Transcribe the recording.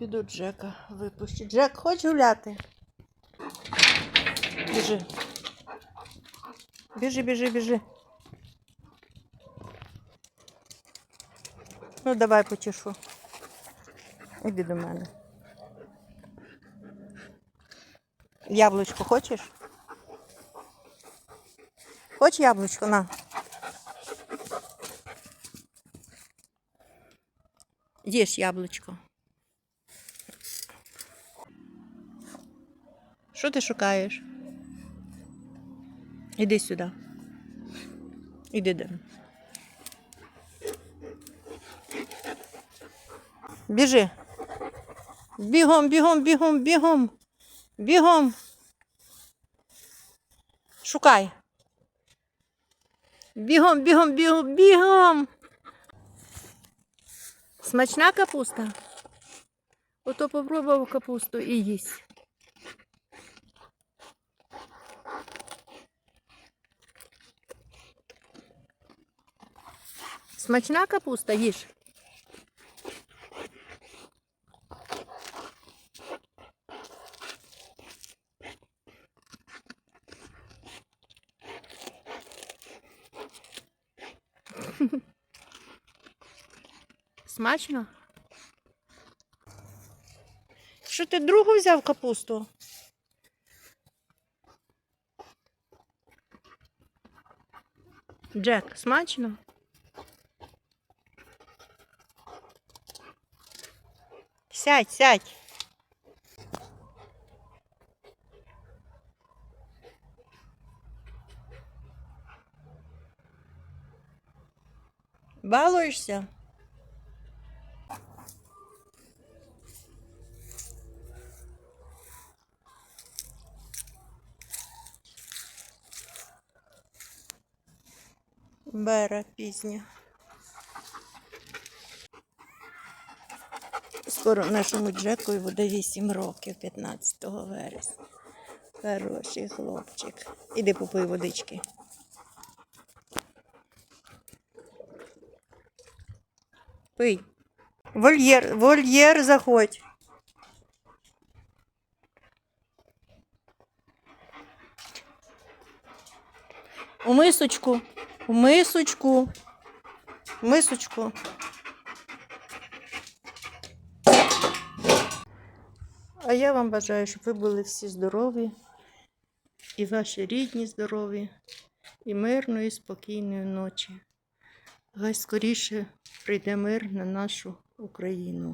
піду Джека випущу. Джек, хочеш гуляти? Біжи. Біжи, біжи, біжи. Ну, давай почешу. Іди до мене. Яблучко хочеш? Хочеш яблучко? На. Їж яблучко. Що ти шукаєш? Іди сюди. Іди мене. Біжи. Бігом, бігом, бігом, бігом. Бігом. Шукай. Бігом, бігом, бігом, бігом. Смачна капуста? Ото попробував капусту і їсть. Смачна капуста їж. Смачно? Що ти другу взяв капусту? Джек, смачно? Сядь, сядь. Балуєшся? Бера пізня. Скоро нашому Джекові буде 8 років, 15 вересня. Хороший хлопчик. Іди попий водички. Пий. Вольєр, вольєр заходь. У мисочку, у мисочку, в мисочку. А я вам бажаю, щоб ви були всі здорові, і ваші рідні здорові, і мирної, спокійної ночі. Хай скоріше прийде мир на нашу Україну.